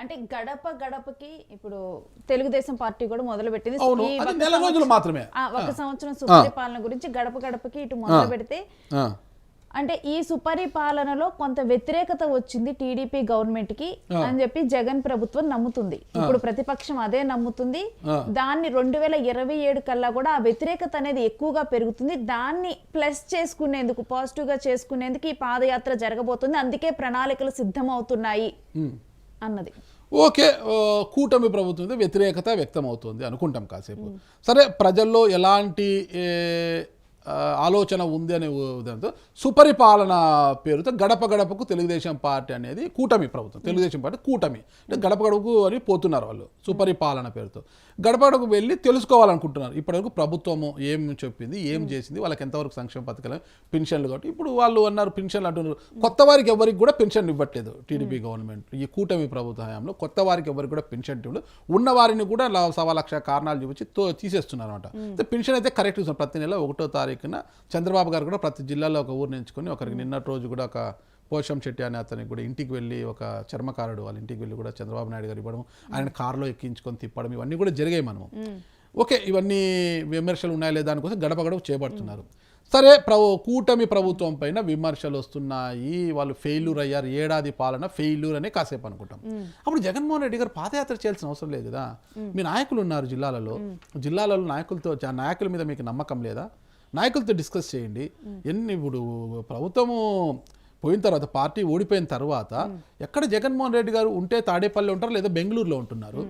అంటే గడప గడపకి ఇప్పుడు తెలుగుదేశం పార్టీ కూడా మొదలు పెట్టింది నెల రోజులు మాత్రమే. ఒక సంవత్సరం సుపరిపాలన గురించి గడప గడపకి ఇటు మొదలు పెడితే అంటే ఈ సుపరిపాలనలో కొంత వ్యతిరేకత వచ్చింది టీడీపీ గవర్నమెంట్కి అని చెప్పి జగన్ ప్రభుత్వం నమ్ముతుంది. ఇప్పుడు ప్రతిపక్షం అదే నమ్ముతుంది. దాన్ని రెండు వేల ఇరవై ఏడు కల్లా కూడా ఆ వ్యతిరేకత అనేది ఎక్కువగా పెరుగుతుంది. దాన్ని ప్లస్ చేసుకునేందుకు పాజిటివ్గా చేసుకునేందుకు ఈ పాదయాత్ర జరగబోతుంది. అందుకే ప్రణాళికలు సిద్ధమవుతున్నాయి. ఉమ్. అన్నది. ఓకే కూటమి ప్రభుత్వం మీద వ్యతిరేకత వ్యక్తమవుతుంది అనుకుంటాం కాసేపు. సరే ప్రజల్లో ఎలాంటి ఆలోచన ఉంది అనే ఉదాహరణతో సుపరిపాలన పేరుతో గడప గడపకు తెలుగుదేశం పార్టీ అనేది కూటమి ప్రభుత్వం తెలుగుదేశం పార్టీ కూటమి. అంటే గడప గడపకు అని పోతున్నారు వాళ్ళు సుపరిపాలన పేరుతో. గడప గడపకు వెళ్ళి తెలుసుకోవాలనుకుంటున్నారు. ఇప్పటివరకు ప్రభుత్వము ఏం చెప్పింది ఏం చేసింది వాళ్ళకి ఎంతవరకు సంక్షేమ పథకాలు పెన్షన్లు కాబట్టి ఇప్పుడు వాళ్ళు అన్నారు పెన్షన్లు అంటున్నారు. కొత్త వారికి ఎవరికి కూడా పెన్షన్ ఇవ్వట్లేదు టీడీపీ గవర్నమెంట్. ఈ కూటమి ప్రభుత్వ హయాంలో కొత్త వారికి ఎవరికి కూడా పెన్షన్ ఇవ్వలేదు ఉన్న వారిని కూడా సవా లక్ష కారణాలు చూపించి తీసేస్తున్నారు అనమాట పెన్షన్ అయితే కరెక్ట్ ప్రతి నెల ఒకటో తారీఖున చంద్రబాబు గారు కూడా ప్రతి జిల్లాలో ఒక ఊరిని ఎంచుకొని ఒకరికి నిన్నటి రోజు కూడా ఒక పోషం శెట్టి అనే అతనికి కూడా ఇంటికి వెళ్ళి ఒక చర్మకారుడు వాళ్ళ ఇంటికి వెళ్ళి కూడా చంద్రబాబు నాయుడు గారు ఇవ్వడం ఆయన కారులో ఎక్కించుకొని తిప్పడం ఇవన్నీ కూడా జరిగాయి మనము. ఓకే ఇవన్నీ విమర్శలు ఉన్నాయా లేదా దానికోసం గడప గడప చేపడుతున్నారు. సరే ప్రభు కూటమి ప్రభుత్వం పైన విమర్శలు వస్తున్నాయి వాళ్ళు ఫెయిల్యూర్ అయ్యారు ఏడాది పాలన ఫెయిల్యూర్ అనే కాసేపు అనుకుంటాం. అప్పుడు జగన్మోహన్ రెడ్డి గారు పాదయాత్ర చేయాల్సిన అవసరం లేదు కదా. మీ నాయకులు ఉన్నారు జిల్లాలలో. జిల్లాలలో నాయకులతో నాయకుల మీద మీకు నమ్మకం లేదా? నాయకులతో డిస్కస్ చేయండి. ఎన్ని ఇప్పుడు ప్రభుత్వము పోయిన తర్వాత పార్టీ ఓడిపోయిన తర్వాత ఎక్కడ జగన్మోహన్ రెడ్డి గారు ఉంటే తాడేపల్లి ఉంటారు లేదా బెంగళూరులో ఉంటున్నారు?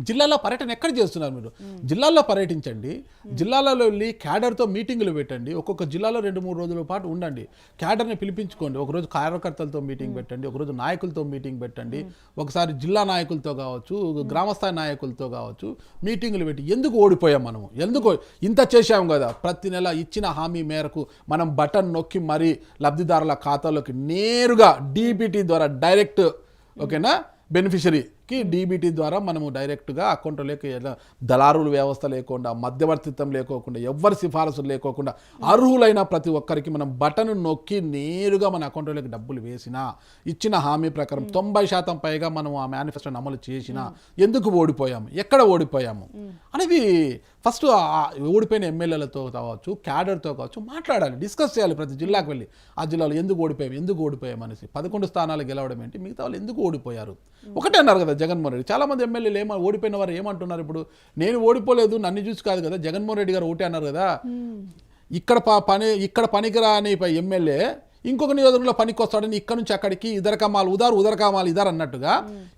జిల్లాలో పర్యటన ఎక్కడ చేస్తున్నారు మీరు? జిల్లాల్లో పర్యటించండి. జిల్లాలలో వెళ్ళి క్యాడర్తో మీటింగులు పెట్టండి. ఒక్కొక్క జిల్లాలో రెండు మూడు రోజుల పాటు ఉండండి. క్యాడర్ని పిలిపించుకోండి. ఒకరోజు కార్యకర్తలతో మీటింగ్ పెట్టండి. ఒకరోజు నాయకులతో మీటింగ్ పెట్టండి. ఒకసారి జిల్లా నాయకులతో కావచ్చు గ్రామస్థాయి నాయకులతో కావచ్చు మీటింగులు పెట్టి ఎందుకు ఓడిపోయాం మనము? ఎందుకు ఇంత చేశాం కదా? ప్రతి నెల ఇచ్చిన హామీ మేరకు మనం బటన్ నొక్కి మరీ లబ్ధిదారుల ఖాతాలోకి నేరుగా డీబీటీ ద్వారా డైరెక్ట్ ఓకేనా? బెనిఫిషరీ బెనిఫిషరీకి డీబీటీ ద్వారా మనము డైరెక్ట్గా అకౌంట్లోకి దళారుల వ్యవస్థ లేకుండా మధ్యవర్తిత్వం లేకోకుండా ఎవ్వరి సిఫారసులు లేకోకుండా అర్హులైన ప్రతి ఒక్కరికి మనం బటన్ నొక్కి నేరుగా మన అకౌంట్లోకి డబ్బులు వేసినా ఇచ్చిన హామీ ప్రకారం తొంభై శాతం పైగా మనం ఆ మేనిఫెస్టోని అమలు చేసినా ఎందుకు ఓడిపోయాము? ఎక్కడ ఓడిపోయాము? అనేది ఫస్ట్ ఓడిపోయిన ఎమ్మెల్యేలతో కావచ్చు క్యాడర్తో కావచ్చు మాట్లాడాలి డిస్కస్ చేయాలి ప్రతి జిల్లాకు వెళ్ళి. ఆ జిల్లాలో ఎందుకు ఓడిపోయాం ఎందుకు ఓడిపోయాం అనేసి. పదకొండు స్థానాలు గెలవడం ఏంటి? మిగతా వాళ్ళు ఎందుకు ఓడిపోయారు? ఒకటే అన్నారు కదా జగన్మోహన్ రెడ్డి. చాలా మంది ఎమ్మెల్యేలు ఏమ ఓడిపోయిన వారు ఏమంటున్నారు ఇప్పుడు? నేను ఓడిపోలేదు నన్ను చూసి కాదు కదా జగన్మోహన్ రెడ్డి గారు ఒకటే అన్నారు కదా? ఇక్కడ ప- పని ఇక్కడ పనికిరాని ఎమ్మెల్యే ఇంకొక నియోజకవర్గంలో పనికి వస్తాడని ఇక్కడ నుంచి అక్కడికి ఇదర కమాలు ఉదారు ఉదర కమాలు ఇదర్ అన్నట్టుగా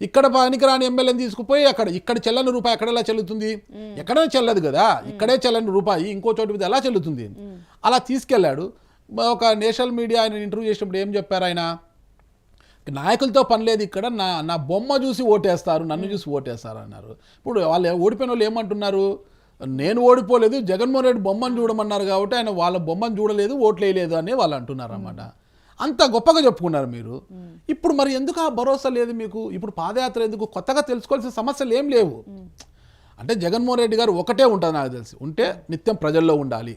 ఇక్కడ పనికిరాని ఎమ్మెల్యేని తీసుకుపోయి అక్కడ ఇక్కడ చెల్లని రూపాయి ఎక్కడ ఎలా చెల్లుతుంది ఎక్కడైనా చెల్లదు కదా? ఇక్కడే చెల్లని రూపాయి ఇంకో చోటు మీద ఎలా చెల్లుతుంది? అలా తీసుకెళ్ళాడు. ఒక నేషనల్ మీడియా ఆయన ఇంటర్వ్యూ చేసినప్పుడు ఏం చెప్పారు ఆయన? నాయకులతో పని లేదు ఇక్కడ. నా నా బొమ్మ చూసి ఓటేస్తారు నన్ను చూసి ఓటేస్తారు అన్నారు. ఇప్పుడు వాళ్ళు ఓడిపోయిన వాళ్ళు ఏమంటున్నారు? నేను ఓడిపోలేదు జగన్మోహన్ రెడ్డి బొమ్మను చూడమన్నారు కాబట్టి ఆయన వాళ్ళ బొమ్మను చూడలేదు ఓట్లు వేయలేదు అని వాళ్ళు అంటున్నారు అన్నమాట అంత గొప్పగా చెప్పుకున్నారు మీరు. ఇప్పుడు మరి ఎందుకు ఆ భరోసా లేదు మీకు? ఇప్పుడు పాదయాత్ర ఎందుకు? కొత్తగా తెలుసుకోవాల్సిన సమస్యలు ఏం లేవు. అంటే జగన్మోహన్ రెడ్డి గారు ఒకటే ఉంటుంది నాకు తెలిసి. ఉంటే నిత్యం ప్రజల్లో ఉండాలి.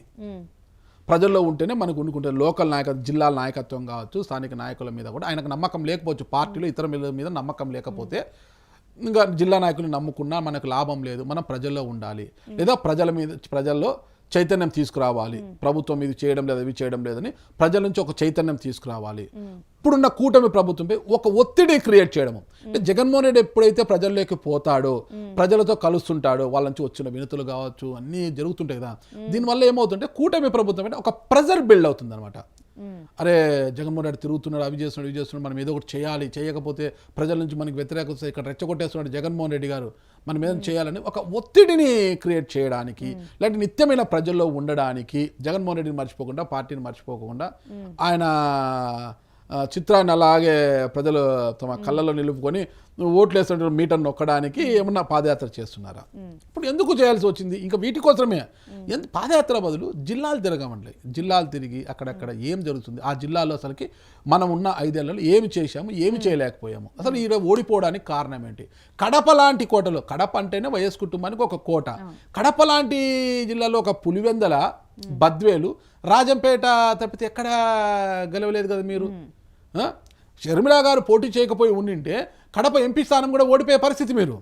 ప్రజల్లో ఉంటేనే మనకు ఉండుకుంటే లోకల్ నాయకత్వం జిల్లా నాయకత్వం కావచ్చు స్థానిక నాయకుల మీద కూడా. ఆయనకు నమ్మకం లేకపోవచ్చు పార్టీలు ఇతర మీద నమ్మకం లేకపోతే ఇంకా జిల్లా నాయకులు నమ్ముకున్నా మనకు లాభం లేదు. మనం ప్రజల్లో ఉండాలి. లేదా ప్రజల మీద ప్రజల్లో చైతన్యం తీసుకురావాలి. ప్రభుత్వం ఇది చేయడం లేదు ఇవి చేయడం లేదని ప్రజల నుంచి ఒక చైతన్యం తీసుకురావాలి. ఇప్పుడున్న కూటమి ప్రభుత్వంపై ఒక ఒత్తిడి క్రియేట్ చేయడము. జగన్మోహన్ రెడ్డి ఎప్పుడైతే ప్రజల్లోకి పోతాడో ప్రజలతో కలుస్తుంటాడో వాళ్ళ నుంచి వచ్చిన వినతులు కావచ్చు అన్నీ జరుగుతుంటాయి కదా. దీనివల్ల ఏమవుతుంటే కూటమి ప్రభుత్వం అంటే ఒక ప్రెజర్ బిల్డ్ అవుతుంది అనమాట అరే జగన్మోహన్ రెడ్డి తిరుగుతున్నాడు అవి చేస్తున్నాడు ఇవి చేస్తున్నాడు మనం ఏదో ఒకటి చేయాలి చేయకపోతే ప్రజల నుంచి మనకి వ్యతిరేకత వస్తే ఇక్కడ రెచ్చగొట్టేస్తున్నాడు జగన్మోహన్ రెడ్డి గారు. మనం ఏదైనా చేయాలని ఒక ఒత్తిడిని క్రియేట్ చేయడానికి లేదంటే నిత్యమైన ప్రజల్లో ఉండడానికి జగన్మోహన్ రెడ్డిని మర్చిపోకుండా పార్టీని మర్చిపోకుండా ఆయన చిత్రాన్ని అలాగే ప్రజలు తమ కళ్ళలో నిలుపుకొని ఓట్లు వేస్తుంటే మీటర్ నొక్కడానికి ఏమన్నా పాదయాత్ర చేస్తున్నారా? ఇప్పుడు ఎందుకు చేయాల్సి వచ్చింది? ఇంకా వీటి కోసమే. ఎందు పాదయాత్ర బదులు జిల్లాలు తిరగమండి. జిల్లాలు తిరిగి అక్కడక్కడ ఏం జరుగుతుంది? ఆ జిల్లాలో అసలుకి మనం ఉన్న ఐదేళ్ళలో ఏమి చేశాము? ఏమి చేయలేకపోయాము. అసలు ఈరోజు ఓడిపోవడానికి కారణం ఏంటి? కడప లాంటి కోటలో కడప అంటేనే వైఎస్ కుటుంబానికి ఒక కోట. కడప లాంటి జిల్లాలో ఒక పులివెందల బద్వేలు రాజంపేట తప్పితే ఎక్కడ గెలవలేదు కదా మీరు? షర్మిలా గారు పోటీ చేయకపోయి ఉండింటే కడప ఎంపీ స్థానం కూడా ఓడిపోయే పరిస్థితి మీరు.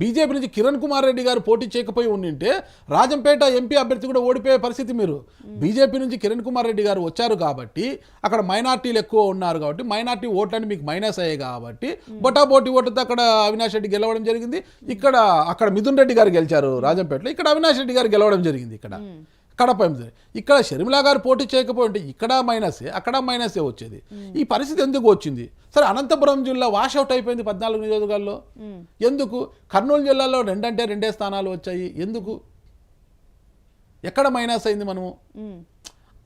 బీజేపీ నుంచి కిరణ్ కుమార్ రెడ్డి గారు పోటీ చేయకపోయి ఉండింటే రాజంపేట ఎంపీ అభ్యర్థి కూడా ఓడిపోయే పరిస్థితి మీరు. బీజేపీ నుంచి కిరణ్ కుమార్ రెడ్డి గారు వచ్చారు కాబట్టి అక్కడ మైనార్టీలు ఎక్కువ ఉన్నారు కాబట్టి మైనార్టీ ఓట్లని మీకు మైనస్ అయ్యాయి కాబట్టి బొటాబోటి ఓటుతో అక్కడ అవినాష్ రెడ్డి గెలవడం జరిగింది. ఇక్కడ అక్కడ మిథున్ రెడ్డి గారు గెలిచారు రాజంపేటలో. ఇక్కడ అవినాష్ రెడ్డి గారు గెలవడం జరిగింది ఇక్కడ. కడప ఎంపీ. ఇక్కడ షర్మిలా గారు పోటీ చేయకపోతే ఇక్కడ మైనసే అక్కడ మైనసే వచ్చేది. ఈ పరిస్థితి ఎందుకు వచ్చింది? సరే అనంతపురం జిల్లా వాషౌట్ అయిపోయింది పద్నాలుగు నియోజకవర్గాల్లో. ఎందుకు? కర్నూలు జిల్లాలో రెండంటే రెండే స్థానాలు వచ్చాయి. ఎందుకు? ఎక్కడ మైనస్ అయింది మనము?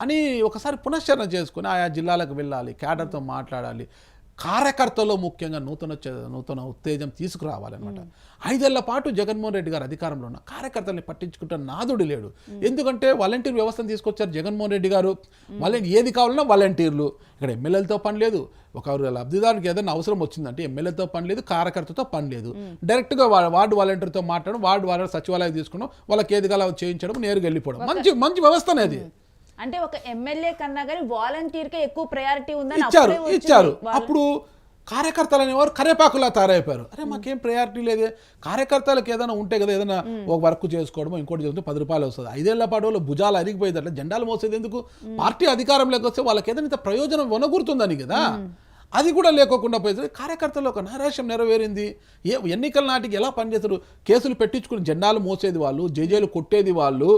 అని ఒకసారి పునశ్చరణ చేసుకుని ఆయా జిల్లాలకు వెళ్ళాలి క్యాడర్తో మాట్లాడాలి. కార్యకర్తలో ముఖ్యంగా నూతన నూతన ఉత్తేజం తీసుకురావాలన్నమాట. ఐదేళ్ళ పాటు జగన్మోహన్ రెడ్డి గారు అధికారంలో ఉన్న కార్యకర్తల్ని పట్టించుకుంటే నాదుడు లేడు. ఎందుకంటే వాలంటీర్ వ్యవస్థను తీసుకొచ్చారు జగన్మోహన్ రెడ్డి గారు. వాలంటీ ఏది కావాలన్నా వాలంటీర్లు. ఇక్కడ ఎమ్మెల్యేలతో పని లేదు. ఒక లబ్ధిదారునికి ఏదైనా అవసరం వచ్చిందంటే ఎమ్మెల్యేతో పని లేదు కార్యకర్తతో పని లేదు. డైరెక్ట్గా వార్డు వాలంటీర్తో మాట్లాడడం వార్డు వాలంటీర్ సచివాలయం తీసుకున్నాం వాళ్ళకి ఏది కావాలో చేయించడం నేరుగా వెళ్ళిపోవడం. మంచి మంచి వ్యవస్థనే అది. అంటే ఒక ఎమ్మెల్యే కన్నా కానీ వాలంటీర్ కే ఎక్కువ ప్రయారిటీ ఉందని ఇచ్చారు. ఇచ్చారు. అప్పుడు కార్యకర్తలు అనేవారు కరేపాకులా తయారైపోయారు అరే మాకేం ప్రయారిటీ లేదే. కార్యకర్తలకు ఏదైనా ఉంటే కదా ఏదైనా ఒక వర్క్ చేసుకోవడం ఇంకోటి చేసుకుంటే పది రూపాయలు వస్తుంది. ఐదేళ్ళ పాటు వాళ్ళు భుజాలు అరిగిపోయేది అట్లా జెండాలు మోసేది ఎందుకు? పార్టీ అధికారంలోకి వస్తే వాళ్ళకి ఏదైనా ప్రయోజనం వనగూరుతుందని కదా. అది కూడా లేకోకుండా పోయేది. కార్యకర్తలు ఒక నైరాశ్యం నెరవేరింది. ఏ ఎన్నికల నాటికి ఎలా పనిచేస్తారు కేసులు పెట్టించుకుని జెండాలు మోసేది వాళ్ళు జేజేలు కొట్టేది వాళ్ళు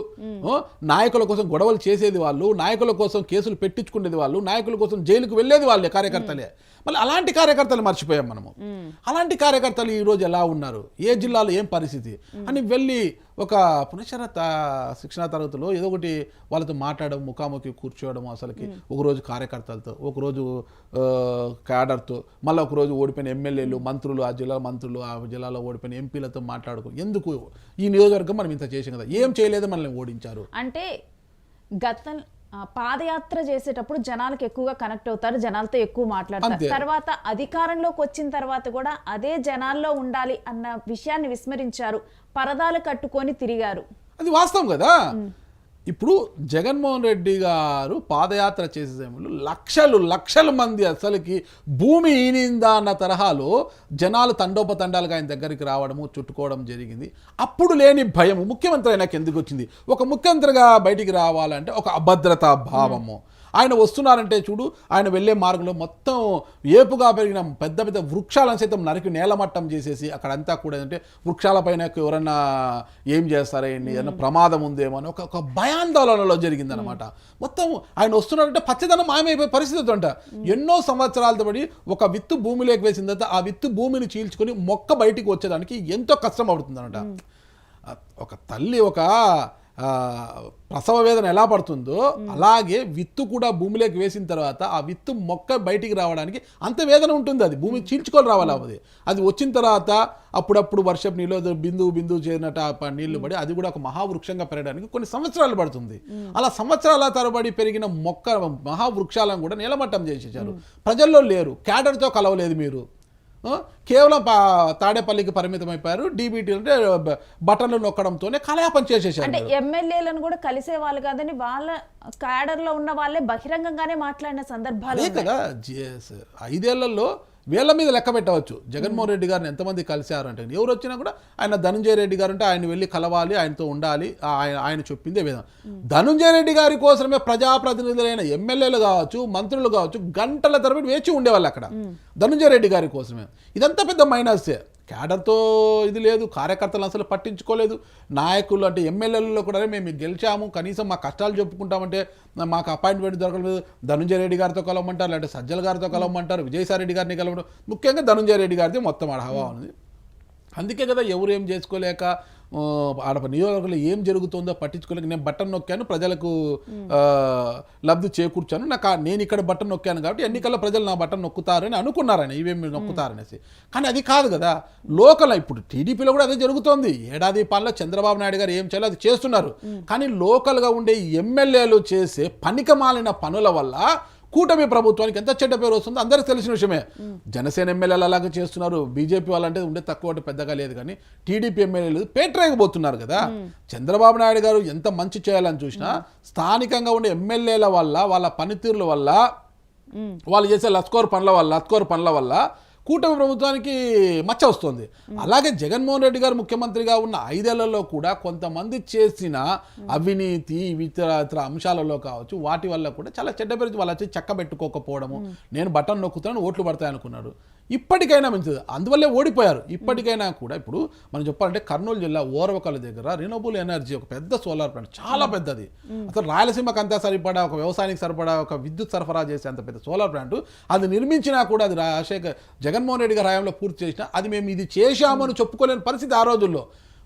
నాయకుల కోసం గొడవలు చేసేది వాళ్ళు నాయకుల కోసం కేసులు పెట్టించుకునేది వాళ్ళు నాయకుల కోసం జైలుకు వెళ్ళేది వాళ్ళే కార్యకర్తలే. మళ్ళీ అలాంటి కార్యకర్తలు మర్చిపోయాం మనము. అలాంటి కార్యకర్తలు ఈ రోజు ఎలా ఉన్నారు? ఏ జిల్లాలో ఏం పరిస్థితి? అని వెళ్ళి ఒక పునశ్చర శిక్షణ తరగతిలో ఏదో ఒకటి వాళ్ళతో మాట్లాడడం ముఖాముఖి కూర్చోవడం అసలుకి ఒకరోజు కార్యకర్తలతో ఒకరోజు క్యాడర్తో మళ్ళీ ఒకరోజు ఓడిపోయిన ఎమ్మెల్యేలు మంత్రులు ఆ జిల్లా మంత్రులు ఆ జిల్లాలో ఓడిపోయిన ఎంపీలతో మాట్లాడుకో ఎందుకు? ఈ నియోజకవర్గం మనం ఇంత చేసాం కదా ఏం చేయలేదు మనల్ని ఓడించారు. అంటే గత పాదయాత్ర చేసేటప్పుడు జనాలకు ఎక్కువగా కనెక్ట్ అవుతారు జనాలతో ఎక్కువ మాట్లాడతారు. తర్వాత అధికారంలోకి వచ్చిన తర్వాత కూడా అదే జనాల్లో ఉండాలి అన్న విషయాన్ని విస్మరించారు. పరదాలు కట్టుకొని తిరిగారు. అది వాస్తవం కదా. ఇప్పుడు జగన్మోహన్ రెడ్డి గారు పాదయాత్ర చేసే సమయంలో లక్షలు లక్షల మంది అసలుకి భూమి ఈనిందా అన్న తరహాలో జనాలు తండోపతండాలుగా ఆయన దగ్గరికి రావడము చుట్టుకోవడం జరిగింది. అప్పుడు లేని భయము ముఖ్యమంత్రి ఆయనకు ఎందుకు వచ్చింది? ఒక ముఖ్యమంత్రిగా బయటికి రావాలంటే ఒక అభద్రతా భావము. ఆయన వస్తున్నారంటే చూడు ఆయన వెళ్ళే మార్గంలో మొత్తం ఏపుగా పెరిగిన పెద్ద పెద్ద వృక్షాలను సైతం నరికి నేలమట్టం చేసేసి అక్కడంతా కూడా ఏంటంటే వృక్షాలపైన ఎవరన్నా ఏం చేస్తారా ఏంటి? ఏదైనా ప్రమాదం ఉందేమో అని ఒక భయాందోళనలో జరిగిందనమాట మొత్తం ఆయన వస్తున్నారంటే పచ్చదనం మాయమైపోయే పరిస్థితి అంట ఎన్నో సంవత్సరాలతో పడి ఒక విత్తు భూమిలోకి వేసిన తర్వాత ఆ విత్తు భూమిని చీల్చుకొని మొక్క బయటికి వచ్చేదానికి ఎంతో కష్టం పడుతుందన్నమాట. ఆ, ఒక తల్లి ఒక ప్రసవ వేదన ఎలా పడుతుందో అలాగే విత్తు కూడా భూమిలోకి వేసిన తర్వాత ఆ విత్తు మొక్క బయటికి రావడానికి అంత వేదన ఉంటుంది అది. భూమి చీల్చుకొని రావాలి అది. అది వచ్చిన తర్వాత అప్పుడప్పుడు వర్షపు నీళ్ళు బిందువు బిందువు చేరినట్టు ఆ నీళ్ళు పడి అది కూడా ఒక మహావృక్షంగా పెరగడానికి కొన్ని సంవత్సరాలు పడుతుంది. అలా సంవత్సరాల తరబడి పెరిగిన మొక్క మహావృక్షాలను కూడా నీలమట్టం చేసేసారు ప్రజల్లో లేరు. క్యాడర్తో కలవలేదు మీరు. కేవలం తాడేపల్లికి పరిమితం అయిపోయారు డీబీటీ అంటే బటన్లు నొక్కడంతోనే కలయాపం చేసేసారు అంటే ఎమ్మెల్యేలను కూడా కలిసే వాళ్ళు కాదని వాళ్ళ క్యాడర్లో ఉన్న వాళ్ళే బహిరంగంగానే మాట్లాడిన సందర్భాలు కదా ఐదేళ్ళలో వీళ్ళ మీద లెక్క పెట్టవచ్చు. జగన్మోహన్ రెడ్డి గారిని ఎంతమంది కలిశారు అంటే ఎవరు వచ్చినా కూడా ఆయన ధనుంజయ రెడ్డి గారు అంటే ఆయన వెళ్ళి కలవాలి ఆయనతో ఉండాలి ఆయన ఆయన చెప్పిందే విధానం ధనుంజయ రెడ్డి గారి కోసమే ప్రజాప్రతినిధులైన ఎమ్మెల్యేలు కావచ్చు మంత్రులు కావచ్చు గంటల తరబడి వేచి ఉండేవాళ్ళు అక్కడ. ధనుంజయ రెడ్డి గారి కోసమే. ఇదంతా పెద్ద మైనస్సే క్యాడర్తో ఇది లేదు కార్యకర్తలు అసలు పట్టించుకోలేదు. నాయకులు అంటే ఎమ్మెల్యేలలో కూడా మేము గెలిచాము కనీసం మా కష్టాలు చెప్పుకుంటామంటే మాకు అపాయింట్మెంట్ దొరకలేదు. ధనుంజయ రెడ్డి గారితో కలవమంటారు లేదంటే సజ్జల గారితో కలవమంటారు విజయసాయి రెడ్డి గారిని కలవడం ముఖ్యంగా ధనుంజయ రెడ్డి గారిది మొత్తం అడహవా ఉంది. అందుకే కదా ఎవరు ఏం చేసుకోలేక ఆడ నియోజకవర్గంలో ఏం జరుగుతుందో పట్టించుకోలేక నేను బటన్ నొక్కాను ప్రజలకు లబ్ధి చేకూర్చాను. నాకు నేను ఇక్కడ బటన్ నొక్కాను కాబట్టి ఎన్నికల్లో ప్రజలు నా బటన్ నొక్కుతారని అనుకున్నారని ఇవేమి నొక్కుతారనేసి కానీ అది కాదు కదా లోకల్ ఇప్పుడు టీడీపీలో కూడా అదే జరుగుతోంది. ఏడాది పాలన చంద్రబాబు నాయుడు గారు ఏం చేయాలో అది చేస్తున్నారు. కానీ లోకల్గా ఉండే ఎమ్మెల్యేలు చేసే పనికమాలిన పనుల వల్ల కూటమి ప్రభుత్వానికి ఎంత చెడ్డ పేరు వస్తుందో అందరికీ తెలిసిన విషయమే. జనసేన ఎమ్మెల్యేలు అలాగే చేస్తున్నారు. బీజేపీ వాళ్ళంటే ఉండే తక్కువ పెద్దగా లేదు కానీ టీడీపీ ఎమ్మెల్యేలు పేటరేకపోతున్నారు కదా. చంద్రబాబు నాయుడు గారు ఎంత మంచి చేయాలని చూసినా స్థానికంగా ఉండే ఎమ్మెల్యేల వల్ల వాళ్ళ పనితీరుల వల్ల వాళ్ళు చేసే లస్కోర్ పనుల వల్ల లస్కోర్ పనుల వల్ల కూటమి ప్రభుత్వానికి మచ్చ వస్తుంది. అలాగే జగన్మోహన్ రెడ్డి గారు ముఖ్యమంత్రిగా ఉన్న ఐదేళ్ళలో కూడా కొంతమంది చేసిన అవినీతి ఇతర ఇతర అంశాలలో కావచ్చు వాటి వల్ల కూడా చాలా చెడ్డ పేరు వాళ్ళు వచ్చి చెక్క పెట్టుకోకపోవడము. నేను బటన్ నొక్కుతున్నాను ఓట్లు పడతాయి అనుకున్నారు ఇప్పటికైనా మంచిది. అందువల్లే ఓడిపోయారు. ఇప్పటికైనా కూడా ఇప్పుడు మనం చెప్పాలంటే కర్నూలు జిల్లా ఓరవకల దగ్గర రినోబుల్ ఎనర్జీ ఒక పెద్ద సోలార్ ప్లాంట్ చాలా పెద్దది. అసలు రాయలసీమకు అంతా సరిపడా ఒక వ్యవసాయానికి సరిపడా ఒక విద్యుత్ సరఫరా చేసే అంత పెద్ద సోలార్ ప్లాంట్ అది నిర్మించినా కూడా అది రాజశేఖర్ జగన్మోహన్ రెడ్డి గారి హయాంలో పూర్తి చేసినా అది మేము ఇది చేశామని చెప్పుకోలేని పరిస్థితి ఆ రోజుల్లో.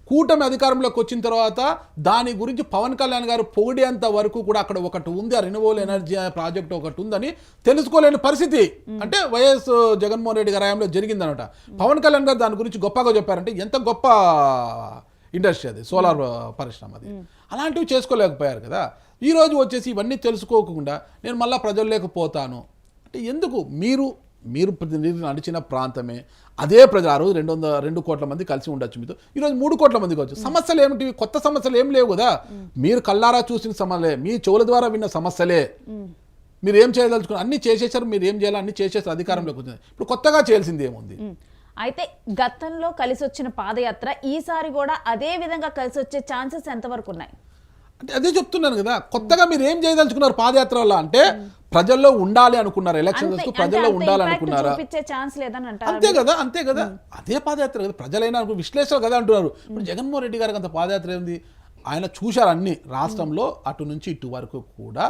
కూటమి అధికారంలోకి వచ్చిన తర్వాత దాని గురించి పవన్ కళ్యాణ్ గారు పొగిడేంత వరకు కూడా అక్కడ ఒకటి ఉంది. ఆ రినోవల్ ఎనర్జీ ప్రాజెక్ట్ ఒకటి ఉందని తెలుసుకోలేని పరిస్థితి. అంటే వైఎస్ జగన్మోహన్ రెడ్డి గారి హయాంలో జరిగిందనమాట. పవన్ కళ్యాణ్ గారు దాని గురించి గొప్పగా చెప్పారంటే ఎంత గొప్ప ఇండస్ట్రీ అది సోలార్ పరిశ్రమ అది. అలాంటివి చేసుకోలేకపోయారు కదా. ఈ రోజు వచ్చేసి ఇవన్నీ తెలుసుకోకుండా నేను మళ్ళీ ప్రజల్లోకి పోతాను. అంటే ఎందుకు? మీరు మీరు ప్రతి- మీరు నడిచిన ప్రాంతమే అదే ప్రజలు ఆ రోజు రెండు వందల రెండు కోట్ల మంది కలిసి ఉండొచ్చు మీతో. ఈరోజు మూడు కోట్ల మంది కావచ్చు. సమస్యలు ఏమిటి? కొత్త సమస్యలు ఏం లేవు కదా. మీరు కల్లారా చూసిన సమస్యలే మీ చెవుల ద్వారా విన్న సమస్యలే. మీరు ఏం చేయదలుచుకున్నారు? అన్ని చేసేసారు మీరు ఏం చేయాలో? అన్ని చేసేసారు అధికారంలోకి వచ్చింది. ఇప్పుడు కొత్తగా చేయాల్సింది ఏముంది. అయితే గతంలో కలిసి వచ్చిన పాదయాత్ర ఈసారి కూడా అదే విధంగా కలిసి వచ్చే ఛాన్సెస్ ఎంతవరకు ఉన్నాయి? అంటే అదే చెప్తున్నాను కదా. కొత్తగా మీరు ఏం చేయదలుచుకున్నారు పాదయాత్ర వల్ల అంటే ప్రజల్లో ఉండాలి అనుకున్నారు ఎలక్షన్స్ ప్రజల్లో ఉండాలి అనుకున్నారా? అంతే కదా అంతే కదా. అదే పాదయాత్ర కదా ప్రజలైనా అనుకో విశ్లేషణ కదా అంటున్నారు. ఇప్పుడు జగన్మోహన్ రెడ్డి గారికి అంత పాదయాత్ర ఏంది? ఆయన చూశారు అన్ని. రాష్ట్రంలో అటు నుంచి ఇటు వరకు కూడా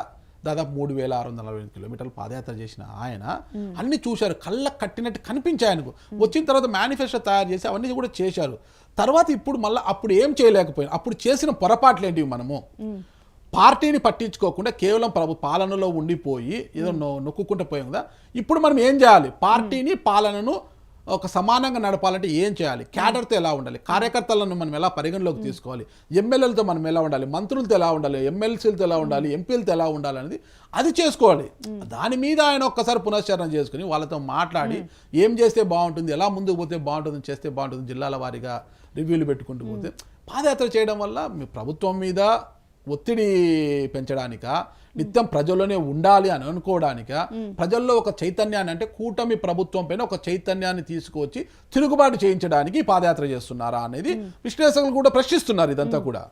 దాదాపు మూడు వేల ఆరు వందల నలభై కిలోమీటర్లు పాదయాత్ర చేసిన ఆయన అన్ని చూశారు. కళ్ళ కట్టినట్టు కనిపించాయి ఆయనకు. వచ్చిన తర్వాత మేనిఫెస్టో తయారు చేసి అవన్నీ కూడా చేశారు. తర్వాత ఇప్పుడు మళ్ళీ అప్పుడు ఏం చేయలేకపోయినా అప్పుడు చేసిన పొరపాట్లు ఏంటివి మనము? పార్టీని పట్టించుకోకుండా కేవలం ప్రభు పాలనలో ఉండిపోయి ఏదో నొ- నొక్కుకుంటూ పోయాం కదా ఇప్పుడు మనం ఏం చేయాలి? పార్టీని పాలనను ఒక సమానంగా నడపాలంటే ఏం చేయాలి? క్యాడర్తో ఎలా ఉండాలి? కార్యకర్తలను మనం ఎలా పరిగణలోకి తీసుకోవాలి? ఎమ్మెల్యేలతో మనం ఎలా ఉండాలి? మంత్రులతో ఎలా ఉండాలి? ఎమ్మెల్సీలతో ఎలా ఉండాలి? ఎంపీలతో ఎలా ఉండాలి అనేది అది చేసుకోవాలి. దాని మీద ఆయన ఒక్కసారి పునశ్చరణ చేసుకుని వాళ్ళతో మాట్లాడి ఏం చేస్తే బాగుంటుంది? ఎలా ముందుకు పోతే బాగుంటుంది చేస్తే బాగుంటుంది? జిల్లాల వారీగా రివ్యూలు పెట్టుకుంటూ పోతే పాదయాత్ర చేయడం వల్ల మీ ప్రభుత్వం మీద ఒత్తిడి పెంచడానిక? నిత్యం ప్రజల్లోనే ఉండాలి అని అనుకోవడానిక? ప్రజల్లో ఒక చైతన్యాన్ని అంటే కూటమి ప్రభుత్వం పైన ఒక చైతన్యాన్ని తీసుకువచ్చి తిరుగుబాటు చేయించడానికి పాదయాత్ర చేస్తున్నారా అనేది విశ్లేషకులు కూడా ప్రశ్నిస్తున్నారు ఇదంతా కూడా.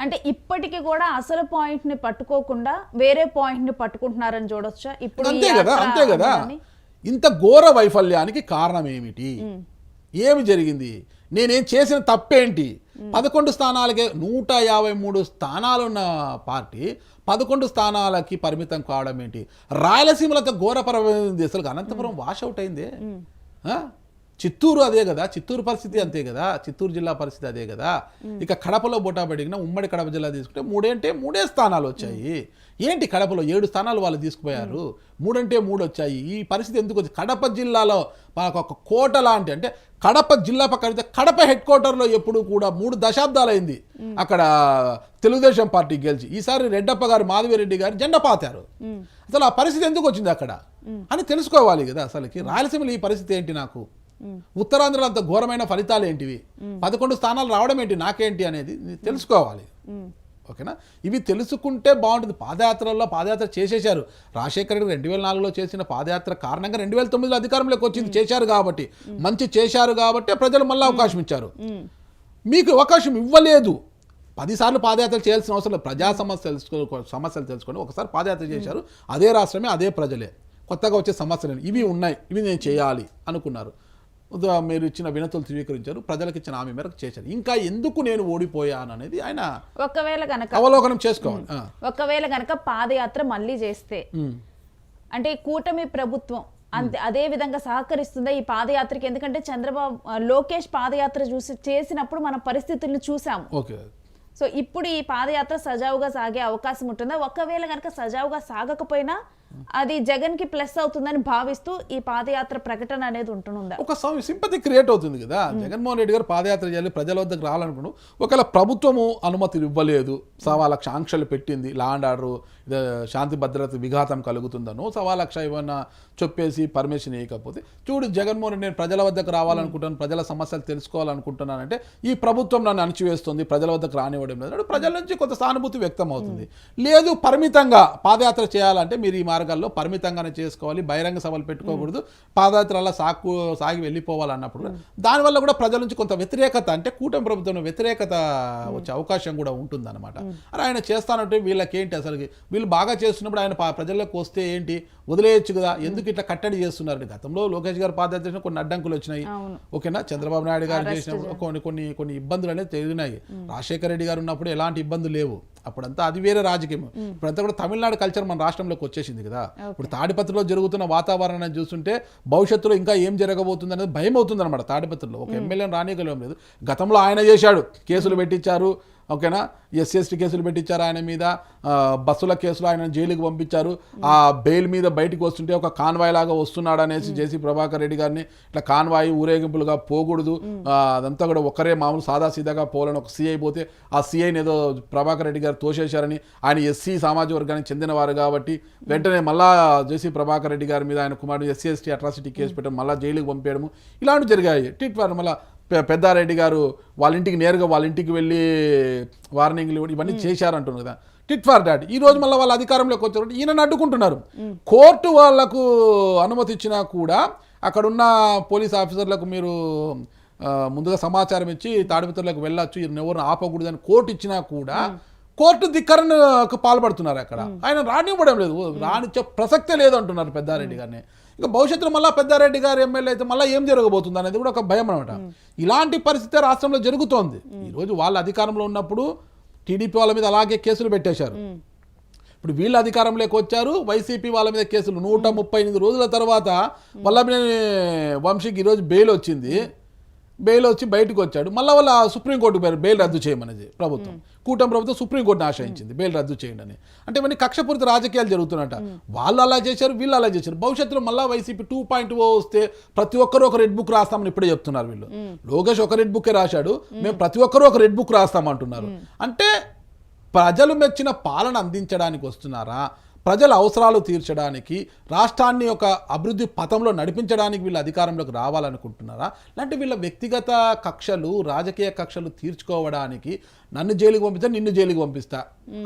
అంటే ఇప్పటికీ కూడా అసలు పాయింట్ని పట్టుకోకుండా వేరే పాయింట్ని పట్టుకుంటున్నారని చూడొచ్చా? ఇప్పుడు అంతే కదా అంతే కదా? ఇంత ఘోర వైఫల్యానికి కారణం ఏమిటి? ఏమి జరిగింది? నేనేం చేసిన తప్పేంటి? పదకొండు స్థానాలకే నూట యాభై మూడు స్థానాలున్న పార్టీ పదకొండు స్థానాలకి పరిమితం కావడం ఏంటి? రాయలసీమలతో ఘోరపరమైంది అసలు అనంతపురం వాష్ అవుట్ అయింది? చిత్తూరు అదే కదా చిత్తూరు పరిస్థితి అంతే కదా చిత్తూరు జిల్లా పరిస్థితి అదే కదా. ఇక కడపలో బొటా పడిగిన ఉమ్మడి కడప జిల్లా తీసుకుంటే మూడేంటే మూడే స్థానాలు వచ్చాయి. ఏంటి కడపలో ఏడు స్థానాలు వాళ్ళు తీసుకుపోయారు? మూడంటే మూడు వచ్చాయి. ఈ పరిస్థితి ఎందుకు వచ్చింది? కడప జిల్లాలో మనకు ఒక కోట లాంటి అంటే కడప జిల్లా పక్కన కడప హెడ్ క్వార్టర్లో ఎప్పుడు కూడా మూడు దశాబ్దాలైంది. అక్కడ తెలుగుదేశం పార్టీ గెలిచి ఈసారి రెడ్డప్ప గారు మాధవిరెడ్డి గారు జెండా పాతారు. అసలు ఆ పరిస్థితి ఎందుకు వచ్చింది అక్కడ? అని తెలుసుకోవాలి కదా అసలుకి. రాయలసీమలో ఈ పరిస్థితి ఏంటి నాకు? ఉత్తరాంధ్రలో అంత ఘోరమైన ఫలితాలు ఏంటివి? పదకొండు స్థానాలు రావడం ఏంటి నాకేంటి అనేది తెలుసుకోవాలి. ఓకేనా? ఇవి తెలుసుకుంటే బాగుంటుంది. పాదయాత్రల్లో పాదయాత్ర చేసేశారు. రాజశేఖర రెడ్డి రెండు వేల నాలుగులో చేసిన పాదయాత్ర కారణంగా రెండు వేల తొమ్మిదిలో అధికారంలోకి వచ్చింది. చేశారు కాబట్టి. మంచి చేశారు కాబట్టి ప్రజలు మళ్ళీ అవకాశం ఇచ్చారు. మీకు అవకాశం ఇవ్వలేదు. పదిసార్లు పాదయాత్ర చేయాల్సిన అవసరం లేదు. ప్రజా సమస్యలు తెలుసుకో సమస్యలు తెలుసుకొని ఒకసారి పాదయాత్ర చేశారు. అదే రాష్ట్రమే అదే ప్రజలే. కొత్తగా వచ్చే సమస్యలు ఇవి ఉన్నాయి. ఇవి నేను చేయాలి అనుకున్నారు. మీరు ఇచ్చిన వినతులు స్వీకరించారు ప్రజలకు ఇచ్చిన హామీ మేరకు చేశారు. ఇంకా ఎందుకు నేను ఓడిపోయాను అనేది ఆయన ఒకవేళ గనక అవలోకనం చేసుకోవాలి. ఒకవేళ గనక పాదయాత్ర మళ్ళీ చేస్తే. అంటే కూటమి ప్రభుత్వం అంతే అదే విధంగా సహకరిస్తుందా ఈ పాదయాత్రకి? ఎందుకంటే చంద్రబాబు లోకేష్ పాదయాత్ర చూసి చేసినప్పుడు మన పరిస్థితులను చూసాము. ఓకే. సో ఇప్పుడు ఈ పాదయాత్ర సజావుగా సాగే అవకాశం ఉంటుందా? ఒకవేళ కనుక సజావుగా సాగకపోయినా అది జగన్కి ప్లస్ అవుతుందని భావిస్తూ ఈ పాదయాత్ర ప్రకటన అనేది ఉంటుందా? ఒక సింపతి క్రియేట్ అవుతుంది కదా. జగన్మోహన్ రెడ్డి గారు పాదయాత్ర చేయాలి ప్రజల వద్దకు రావాలనుకున్నాను ఒకవేళ ప్రభుత్వము అనుమతులు ఇవ్వలేదు సవా లక్ష ఆంక్షలు పెట్టింది లా అండ్ ఆర్డర్ శాంతి భద్రత విఘాతం కలుగుతుందనో సవా లక్ష ఏమన్నా చెప్పేసి పర్మిషన్ ఇవ్వకపోతే చూడు జగన్మోహన్ రెడ్డి నేను ప్రజల వద్దకు రావాలనుకుంటాను ప్రజల సమస్యలు తెలుసుకోవాలనుకుంటున్నానంటే ఈ ప్రభుత్వం నన్ను అణచివేస్తుంది ప్రజల వద్దకు రానివ్వడం లేదు. ప్రజల నుంచి కొంత సానుభూతి వ్యక్తం అవుతుంది లేదు పరిమితంగా పాదయాత్ర చేయాలంటే మీరు ఈ మార్గం మార్గాల్లో పరిమితంగానే చేసుకోవాలి బహిరంగ సభలు పెట్టుకోకూడదు పాదయాత్ర అలా సాగు సాగి వెళ్ళిపోవాలి అన్నప్పుడు దానివల్ల కూడా ప్రజల నుంచి కొంత వ్యతిరేకత అంటే కూటమి ప్రభుత్వం వ్యతిరేకత వచ్చే అవకాశం కూడా ఉంటుందన్నమాట. అరే ఆయన చేస్తానంటే వీళ్ళకేంటి అసలు? వీళ్ళు బాగా చేస్తున్నప్పుడు ఆయన ప్రజల్లోకి వస్తే ఏంటి? వదిలేయచ్చు కదా. ఎందుకు ఇట్లా కట్టడి చేస్తున్నారు? గతంలో లోకేష్ గారు పాదయాత్ర కొన్ని అడ్డంకులు వచ్చినాయి. ఓకేనా? చంద్రబాబు నాయుడు గారు చేసినప్పుడు కొన్ని కొన్ని కొన్ని ఇబ్బందులు అనేది తెలిగినాయి రాజశేఖర రెడ్డి గారు ఉన్నప్పుడు ఎలాంటి ఇబ్బందులు లేవు. అప్పుడంతా అది వేరే రాజకీయం. ఇప్పుడంతా కూడా తమిళనాడు కల్చర్ మన రాష్ట్రంలోకి వచ్చేసింది కదా. ఇప్పుడు తాడిపత్రిలో జరుగుతున్న వాతావరణాన్ని చూస్తుంటే భవిష్యత్తులో ఇంకా ఏం జరగబోతుంది అనేది భయం అవుతుంది అనమాట తాడిపత్రిలో. ఒక ఎమ్మెల్యేని రానియగలం లేదు. గతంలో ఆయన చేశాడు. కేసులు పెట్టించారు. ఓకేనా? ఎస్సీ ఎస్టీ కేసులు పెట్టించారు ఆయన మీద. బస్సుల కేసులు ఆయన జైలుకి పంపించారు. ఆ బెయిల్ మీద బయటికి వస్తుంటే ఒక కాన్వాయ్ లాగా వస్తున్నాడు అనేసి జేసీ ప్రభాకర్ రెడ్డి గారిని ఇట్లా కాన్వాయ్ ఊరేగింపులుగా పోకూడదు. అదంతా కూడా ఒకరే మామూలు సాదాసీదాగా పోలని ఒక సీఐ పోతే ఆ సీఐని ఏదో ప్రభాకర్ రెడ్డి గారు తోసేశారని ఆయన ఎస్సీ సామాజిక వర్గానికి చెందినవారు కాబట్టి వెంటనే మళ్ళా జేసీ ప్రభాకర్ రెడ్డి గారి మీద ఆయన కుమారుడు ఎస్సీ ఎస్టీ అట్రాసిటీ కేసు పెట్టడం మళ్ళా జైలుకి పంపించడము ఇలాంటివి జరిగాయి. టిట్ ఫర్ మళ్ళా పెద్దారెడ్డి గారు వాళ్ళ ఇంటికి నేరుగా వాళ్ళ ఇంటికి వెళ్ళి వార్నింగ్లు ఇవ్వడం ఇవన్నీ చేశారంటున్నారు కదా. Tit for tat. ఈ రోజు మళ్ళీ వాళ్ళ అధికారంలోకి వచ్చారు. ఈయనను అడ్డుకుంటున్నారు కోర్టు వాళ్ళకు అనుమతి ఇచ్చినా కూడా అక్కడున్న పోలీస్ ఆఫీసర్లకు మీరు ముందుగా సమాచారం ఇచ్చి తాడిపత్రులకు వెళ్ళొచ్చు. ఎవరిని ఆపకూడదని కోర్టు ఇచ్చినా కూడా కోర్టు ధిక్కరణకు పాల్పడుతున్నారు అక్కడ. ఆయన రానివ్వడం లేదు. రానిచ్చే ప్రసక్తే లేదు అంటున్నారు పెద్దారెడ్డి గారిని. ఇక భవిష్యత్తులో మళ్ళీ పెద్దారెడ్డి గారు ఎమ్మెల్యే అయితే మళ్ళీ ఏం జరగబోతుంది అనేది కూడా ఒక భయం అనమాట ఇలాంటి పరిస్థితి రాష్ట్రంలో జరుగుతోంది. ఈరోజు వాళ్ళ అధికారంలో ఉన్నప్పుడు టీడీపీ వాళ్ళ మీద అలాగే కేసులు పెట్టేశారు. ఇప్పుడు వీళ్ళు అధికారంలోకి వచ్చారు వైసీపీ వాళ్ళ మీద కేసులు. నూట ముప్పై ఎనిమిది రోజుల తర్వాత వల్లభనేని వంశీకి ఈరోజు బెయిల్ వచ్చింది. బెయిల్ వచ్చి బయటకు వచ్చాడు. మళ్ళీ వాళ్ళ సుప్రీంకోర్టు పేరు బెయిల్ రద్దు చేయమనేది ప్రభుత్వం. కూటమి ప్రభుత్వం సుప్రీంకోర్టుని ఆశ్రయించింది బెయిల్ రద్దు చేయండి అని అంటే ఇవన్నీ కక్షపూరిత రాజకీయాలు జరుగుతున్నట్ట వాళ్ళు అలా చేశారు వీళ్ళు అలా చేశారు. భవిష్యత్తులో మళ్ళీ వైసీపీ టూ పాయింట్ ఓ వస్తే ప్రతి ఒక్కరు ఒక రెడ్ బుక్ రాస్తామని ఇప్పుడే చెప్తున్నారు వీళ్ళు. లోకేష్ ఒక రెడ్ బుక్ రాశాడు. మేము. ప్రతి ఒక్కరు ఒక రెడ్ బుక్ రాస్తామంటున్నారు. అంటే ప్రజలు మెచ్చిన పాలన అందించడానికి వస్తున్నారా? ప్రజల అవసరాలు తీర్చడానికి రాష్ట్రాన్ని ఒక అభివృద్ధి పథంలో నడిపించడానికి వీళ్ళు అధికారంలోకి రావాలనుకుంటున్నారా? లేదంటే వీళ్ళ వ్యక్తిగత కక్షలు రాజకీయ కక్షలు తీర్చుకోవడానికి నన్ను జైలుకి పంపిస్తా నిన్ను జైలుకి పంపిస్తా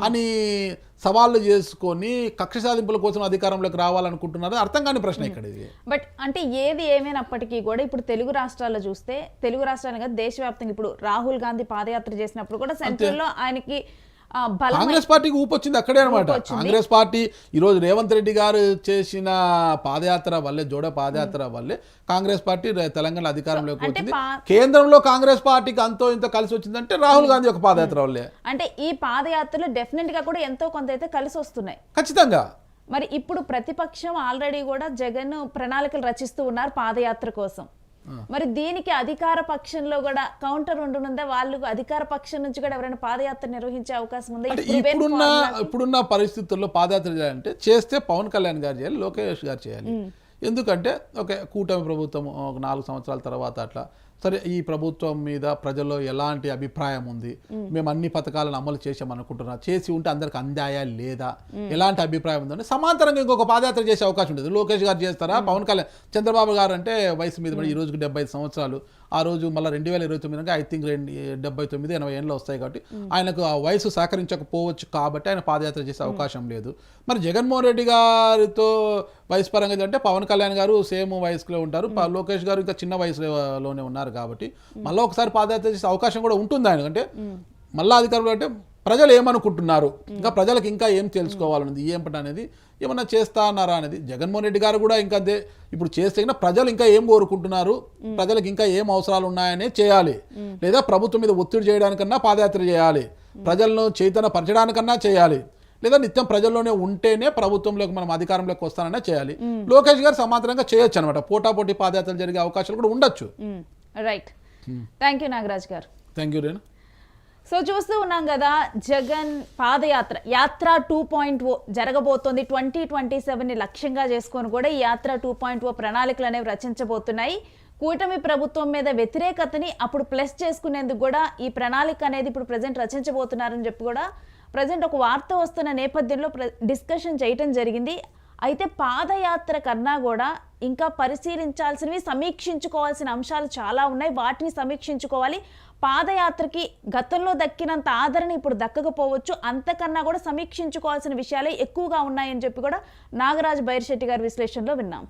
అని సవాళ్ళు చేసుకొని కక్ష సాధింపుల కోసం అధికారంలోకి రావాలనుకుంటున్నారా? అర్థం కాని ప్రశ్న ఇక్కడ ఇది. బట్ అంటే ఏది ఏమైనప్పటికీ కూడా ఇప్పుడు తెలుగు రాష్ట్రాల్లో చూస్తే తెలుగు రాష్ట్రాలు కాదు దేశవ్యాప్తంగా ఇప్పుడు రాహుల్ గాంధీ పాదయాత్ర చేసినప్పుడు కూడా సెంట్రల్లో ఆయనకి కాంగ్రెస్ పార్టీకి ఊపొచ్చింది అక్కడే అనమాట. కాంగ్రెస్ పార్టీ ఈరోజు రేవంత్ రెడ్డి గారు చేసిన పాదయాత్ర వల్లే జోడ పాదయాత్ర వల్లే కాంగ్రెస్ పార్టీ తెలంగాణ అధికారంలోకి వచ్చింది. కేంద్రంలో కాంగ్రెస్ పార్టీకి అంతో ఇంత కలిసి వచ్చిందంటే రాహుల్ గాంధీ ఒక పాదయాత్ర వల్లే. అంటే ఈ పాదయాత్రలు డెఫినెట్గా కూడా ఎంతో కొంత అయితే కలిసి వస్తున్నాయి. ఖచ్చితంగా. మరి ఇప్పుడు ప్రతిపక్షం ఆల్రెడీ కూడా జగన్ ప్రణాళికలు రచిస్తూ ఉన్నారు పాదయాత్ర కోసం. మరి దీనికి అధికార పక్షంలో కూడా కౌంటర్ ఉండనుందా వాళ్ళు అధికార పక్షం నుంచి కూడా ఎవరైనా పాదయాత్ర నిర్వహించే అవకాశం ఉందా? ఇప్పుడున్న ఇప్పుడున్న పరిస్థితుల్లో పాదయాత్ర చేయాలంటే చేస్తే పవన్ కళ్యాణ్ గారు చేయాలి లోకేష్ గారు చేయాలి. ఎందుకంటే ఓకే కూటమి ప్రభుత్వం ఒక నాలుగు సంవత్సరాల తర్వాత అట్లా సరే ఈ ప్రభుత్వం మీద ప్రజల్లో ఎలాంటి అభిప్రాయం ఉంది? మేము అన్ని పథకాలను అమలు చేసామనుకుంటున్నా చేసి ఉంటే అందరికి అందాయా లేదా? ఎలాంటి అభిప్రాయం ఉందని సమాంతరంగా ఇంకొక పాదయాత్ర చేసే అవకాశం ఉంటుంది లోకేష్ గారు చేస్తారా? పవన్ కళ్యాణ్ చంద్రబాబు గారు అంటే వయసు మీద ఈ రోజుకి డెబ్బై సంవత్సరాలు. ఆ రోజు మళ్ళీ రెండు వేల ఇరవై తొమ్మిది ఐ థింక్ రెండు డెబ్బై తొమ్మిది ఎనభై ఏళ్ళు వస్తాయి కాబట్టి ఆయనకు ఆ వయసు సహకరించకపోవచ్చు కాబట్టి ఆయన పాదయాత్ర చేసే అవకాశం లేదు. మరి జగన్మోహన్ రెడ్డి గారితో వయసు పరంగా అంటే పవన్ కళ్యాణ్ గారు సేమ్ వయసులో ఉంటారు. లోకేష్ గారు ఇంకా చిన్న వయసులోనే ఉన్నారు కాబట్టి మళ్ళీ ఒకసారి పాదయాత్ర చేసే అవకాశం కూడా ఉంటుంది ఆయన అంటే మళ్ళీ అధికారంలో అంటే ప్రజలు ఏమనుకుంటున్నారు? ఇంకా ప్రజలకు ఇంకా ఏం తెలుసుకోవాలన్నది ఏం పని అనేది ఏమన్నా చేస్తా అన్నారా అనేది. జగన్మోహన్ రెడ్డి గారు కూడా ఇంకా అదే ఇప్పుడు చేస్తే ప్రజలు ఇంకా ఏం కోరుకుంటున్నారు? ప్రజలకు ఇంకా ఏం అవసరాలు ఉన్నాయనే చేయాలి. లేదా ప్రభుత్వం మీద ఒత్తిడి చేయడానికన్నా పాదయాత్ర చేయాలి. ప్రజలను చైతన్య పరచడానికన్నా చేయాలి. లేదా నిత్యం ప్రజల్లోనే ఉంటేనే ప్రభుత్వంలోకి మనం అధికారంలోకి వస్తానన్నా చేయాలి. లోకేష్ గారు సమాంతరంగా చేయొచ్చు అనమాట పోటాపోటీ పాదయాత్రలు జరిగే అవకాశాలు కూడా ఉండొచ్చు. రైట్. థ్యాంక్ యూ నాగరాజ్ గారు. Thank you Renu. సో చూస్తూ ఉన్నాం కదా జగన్ పాదయాత్ర యాత్ర టూ పాయింట్ ఓ జరగబోతోంది. ట్వంటీ ట్వంటీ సెవెన్ని లక్ష్యంగా చేసుకొని కూడా ఈ యాత్ర టూ పాయింట్ ఓ ప్రణాళికలు అనేవి రచించబోతున్నాయి. కూటమి ప్రభుత్వం మీద వ్యతిరేకతని అప్పుడు ప్లస్ చేసుకునేందుకు కూడా ఈ ప్రణాళిక అనేది ఇప్పుడు ప్రజెంట్ రచించబోతున్నారని చెప్పి కూడా ప్రజెంట్ ఒక వార్త వస్తున్న నేపథ్యంలో డిస్కషన్ చేయటం జరిగింది. అయితే పాదయాత్ర కన్నా కూడా ఇంకా పరిశీలించాల్సినవి సమీక్షించుకోవాల్సిన అంశాలు చాలా ఉన్నాయి. వాటిని సమీక్షించుకోవాలి. పాదయాత్రకి గతంలో దక్కినంత ఆదరణ ఇప్పుడు దక్కకపోవచ్చు. అంతకన్నా కూడా సమీక్షించుకోవాల్సిన విషయాలే ఎక్కువగా ఉన్నాయని చెప్పి కూడా నాగరాజు బైర్శెట్టి గారి విశ్లేషణలో విన్నాం.